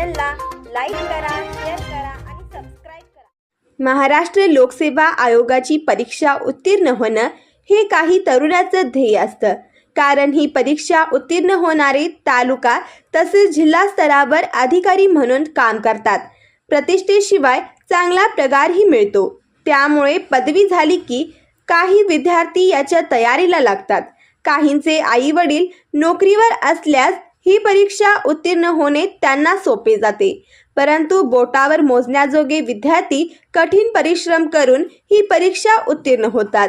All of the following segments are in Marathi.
चॅनलला लाईक करा शेअर करा आणि सबस्क्राईब करा. महाराष्ट्र लोकसेवा आयोगाची परीक्षा उत्तीर्ण होणं हे काही तरुणाचं ध्येय असतं. कारण ही परीक्षा उत्तीर्ण होणारे तालुका तसेच जिल्हा स्तरावर अधिकारी म्हणून काम करतात. प्रतिष्ठेशिवाय चांगला पगारही मिळतो. त्यामुळे पदवी झाली की काही विद्यार्थी याच्या तयारीला लागतात. काहींचे आई वडील नोकरीवर असल्यास ही परीक्षा उत्तीर्ण होणे त्यांना सोपे जाते. परंतु बोटावर मोजण्याजोगे विद्यार्थी कठीण परिश्रम करून ही परीक्षा उत्तीर्ण होतात.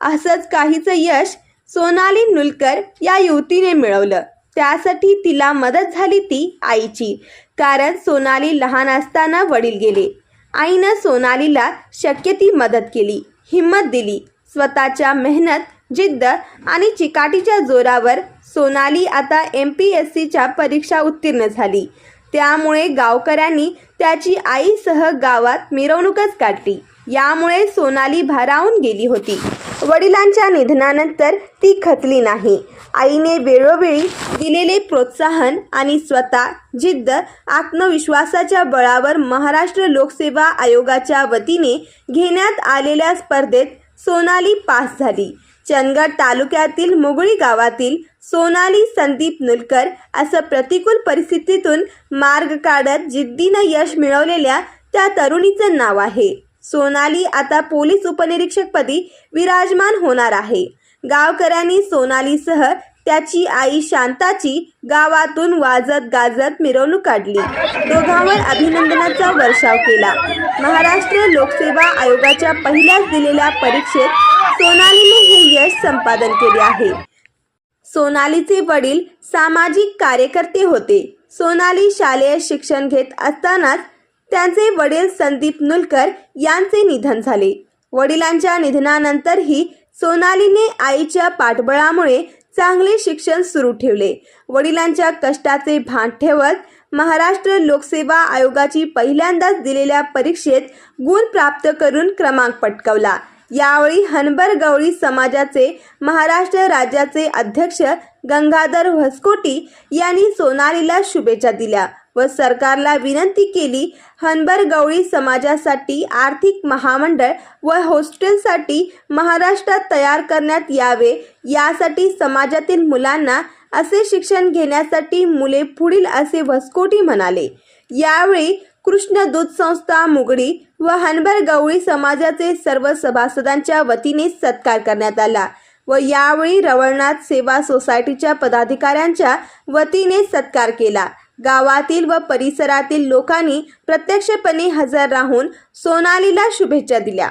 असंच काहीचं यश सोनाली नुलकर या युवतीने मिळवलं. त्यासाठी तिला मदत झाली ती आईची. कारण सोनाली लहान असताना वडील गेले. आईनं सोनालीला शक्य ती मदत केली. हिंमत दिली. स्वतःच्या मेहनत जिद्द आणि चिकाटीच्या जोरावर सोनाली आता एम पी एस सीच्या परीक्षा उत्तीर्ण झाली. त्यामुळे गावकऱ्यांनी त्याची आईसह गावात मिरवणूकच काढली. यामुळे सोनाली भारावून गेली होती. वडिलांच्या निधनानंतर ती खचली नाही. आईने वेळोवेळी दिलेले प्रोत्साहन आणि स्वतः जिद्द आत्मविश्वासाच्या बळावर महाराष्ट्र लोकसेवा आयोगाच्या वतीने घेण्यात आलेल्या स्पर्धेत सोनाली पास झाली. चंदगड तालुक्यातील मुगळी गावातील सोनाली संदीप नुलकर असं प्रतिकूल परिस्थितीतून मार्ग काढत जिद्दीनं यश मिळवलेल्या त्या तरुणीचं नाव आहे. सोनाली आता पोलीस उपनिरीक्षकपदी विराजमान होणार आहे. गावकऱ्यांनी सोनालीसह त्याची आई शांताची गावातून वाजत गाजत मिरवणूक काढली. दोघांवर अभिनंदनाचा वर्षाव केला. महाराष्ट्र लोकसेवा आयोगाच्या पहिल्याच दिलेल्या परीक्षेत सोनालीने यश संपादन केले आहे. सोनालीचे वडील सामाजिक कार्यकर्ते होते. सोनाली शालेय शिक्षण घेत असतानाच त्यांचे वडील संदीप नुलकर यांचे निधन झाले. वडिलांच्या निधनानंतरही सोनालीने आईच्या पाठबळामुळे चांगले शिक्षण सुरू ठेवले. वडिलांच्या कष्टाचे भान ठेवत महाराष्ट्र लोकसेवा आयोगाची पहिल्यांदाच दिलेल्या परीक्षेत गुण प्राप्त करून क्रमांक पटकावला. यावेळी हनबर गवळी समाजाचे महाराष्ट्र राज्याचे अध्यक्ष गंगाधर व्हस्कोटी यांनी सोनालीला शुभेच्छा दिल्या व सरकारला विनंती केली हनबर गवळी समाजासाठी आर्थिक महामंडळ व हॉस्टेलसाठी महाराष्ट्रात तयार करण्यात यावे यासाठी समाजातील मुलांना असे शिक्षण घेण्यासाठी मुले पुढील असे वस्कोटी म्हणाले. यावेळी कृष्ण दूध संस्था मुगडी व हनभर गवळी समाजाचे सर्व सभासदांच्या वतीने सत्कार करण्यात आला व यावेळी रवळनाथ सेवा सोसायटीच्या पदाधिकाऱ्यांच्या वतीने सत्कार केला. गावातील व परिसरातील लोकांनी प्रत्यक्षपणे हजर राहून सोनालीला शुभेच्छा दिल्या.